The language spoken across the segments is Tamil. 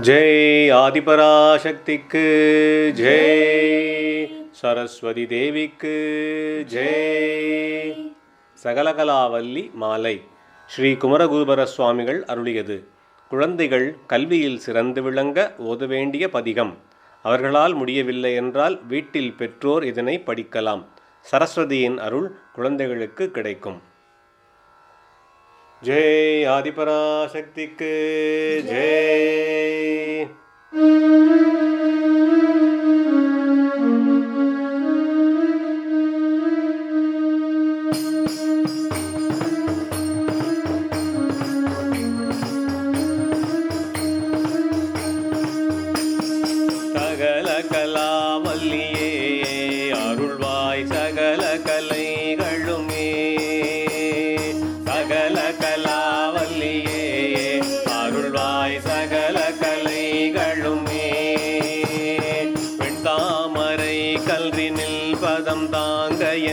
ஜெய் ஆதிபராசக்திக்கு ஜெய் சரஸ்வதி தேவிக்கு ஜெய் சகலகலாவல்லி மாலை. ஸ்ரீ குமரகுருபர சுவாமிகள் அருளியது. குழந்தைகள் கல்வியில் சிறந்து விளங்க ஓத வேண்டிய பதிகம். அவர்களால் முடியவில்லை என்றால் வீட்டில் பெற்றோர் இதனை படிக்கலாம். சரஸ்வதியின் அருள் குழந்தைகளுக்கு கிடைக்கும். ஜெய் ஆதிபராசக்திக்கு ஜெய்.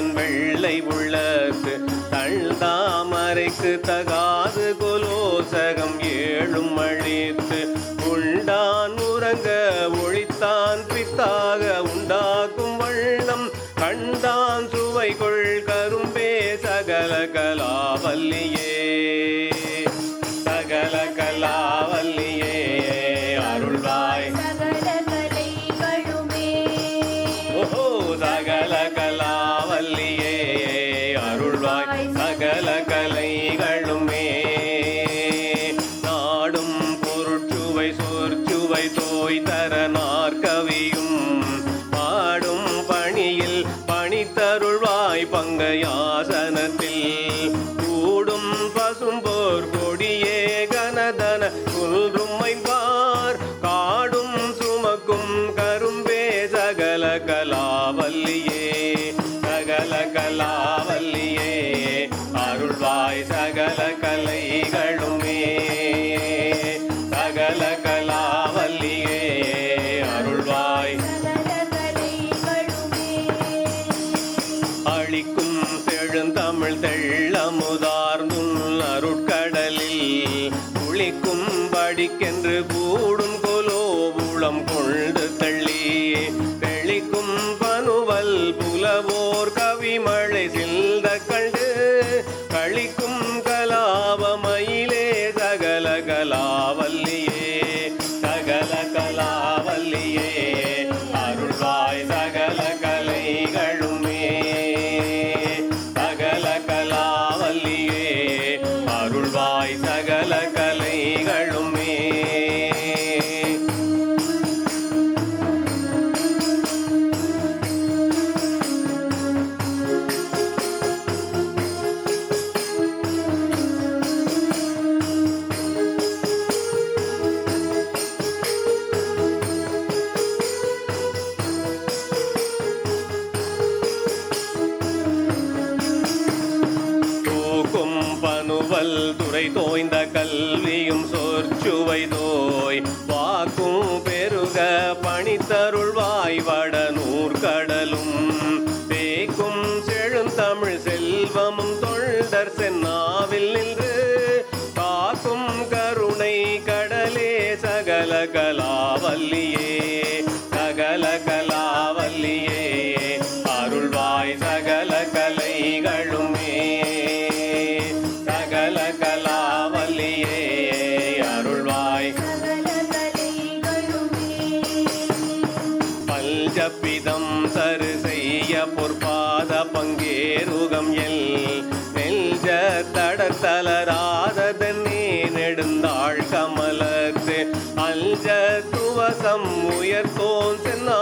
தாங்க வெள்ளை உள்ளத்து தள்தாமரைக்கு தகாது குலோசகம் ஏழும் அழித்து உண்டான் உறங்க ஒழித்தான் பித்தாக உண்டாக்கும் வண்ணம் கண்டான் சுவை கொள் கரும்பே சகல கலாவல்லியே தள்ளி வெளிக்கும் பனுவல் புலவோர் கவிமழை சில்த கண்டு துறை தோய்ந்த கல்வி. பங்கேருகம் எல் நெல்ஜ தடத்தலராததன்னே நெடுந்தாள் கமலத்து. அல்ஜ துவசம் உயர்த்தோன் சென்னா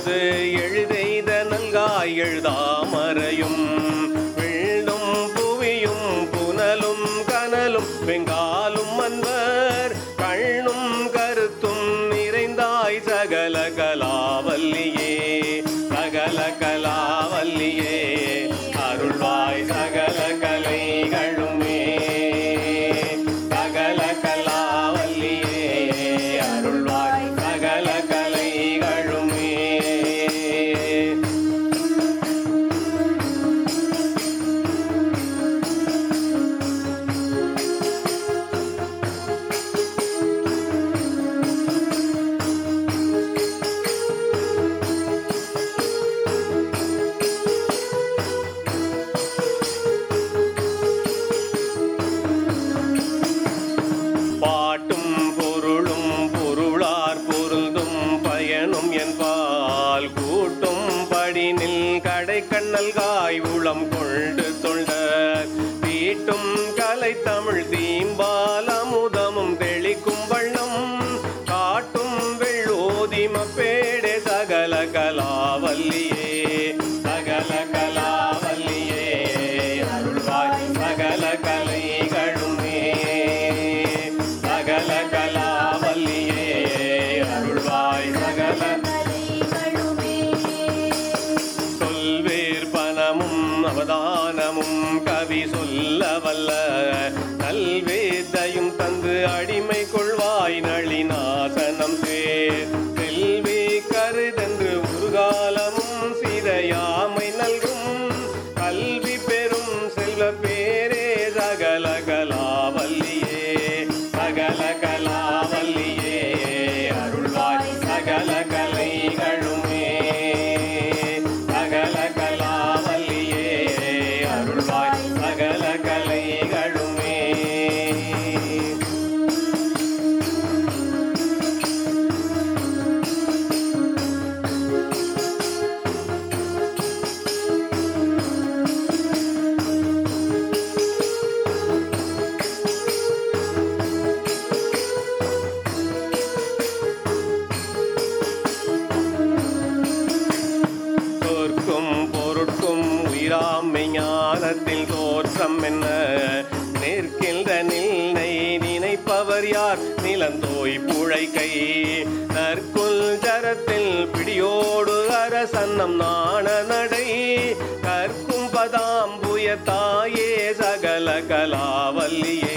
அரசு எழுதெய்த நல்காய் எழுதாமறையும் வெள்ளும் புவியும் புனலும் கனலும் வெங்காலும் மன்வர் கண்ணும் கருத்தும் நிறைந்தாய் சகல கலாவல்லியே சகல கலாவல்லியே. நல்காய் உளம் கொண்டு தொண்ட வீட்டும் கலை தமிழ் தீ நிற்காம் ஞானத்தில் தோற்றம் என்ன? நிற்கின்ற நிலை நினைப்பவர் யார்? நிலந்தோய் புழைக்கை. நற்குல் ஜரத்தில் பிடியோடு அரசன்னம் நாண நடை. கற்கும் பதாம்புய தாயே சகல கலாவல்லியே.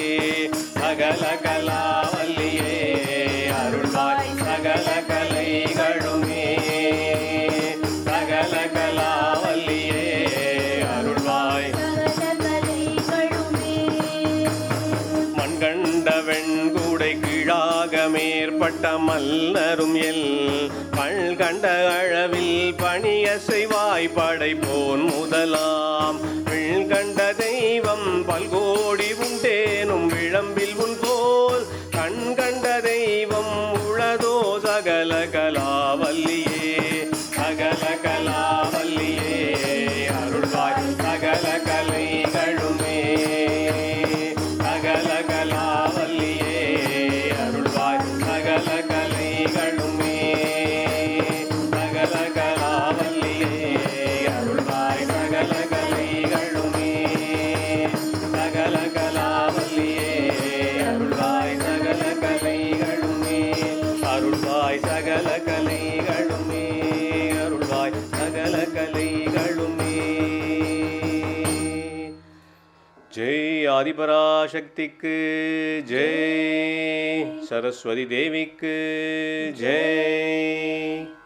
பட்ட மல்லரும் எல். கண்ட அளவில் பணிய செய்வாய் படைப்போன் முதலாம். கண்ட தெய்வம் பல்கோடி உண்டேனும் விளம்பி கைகள் ஆதிபராசக்திக்கு ஜெய். சரஸ்வதி தேவிக்கு ஜெய்.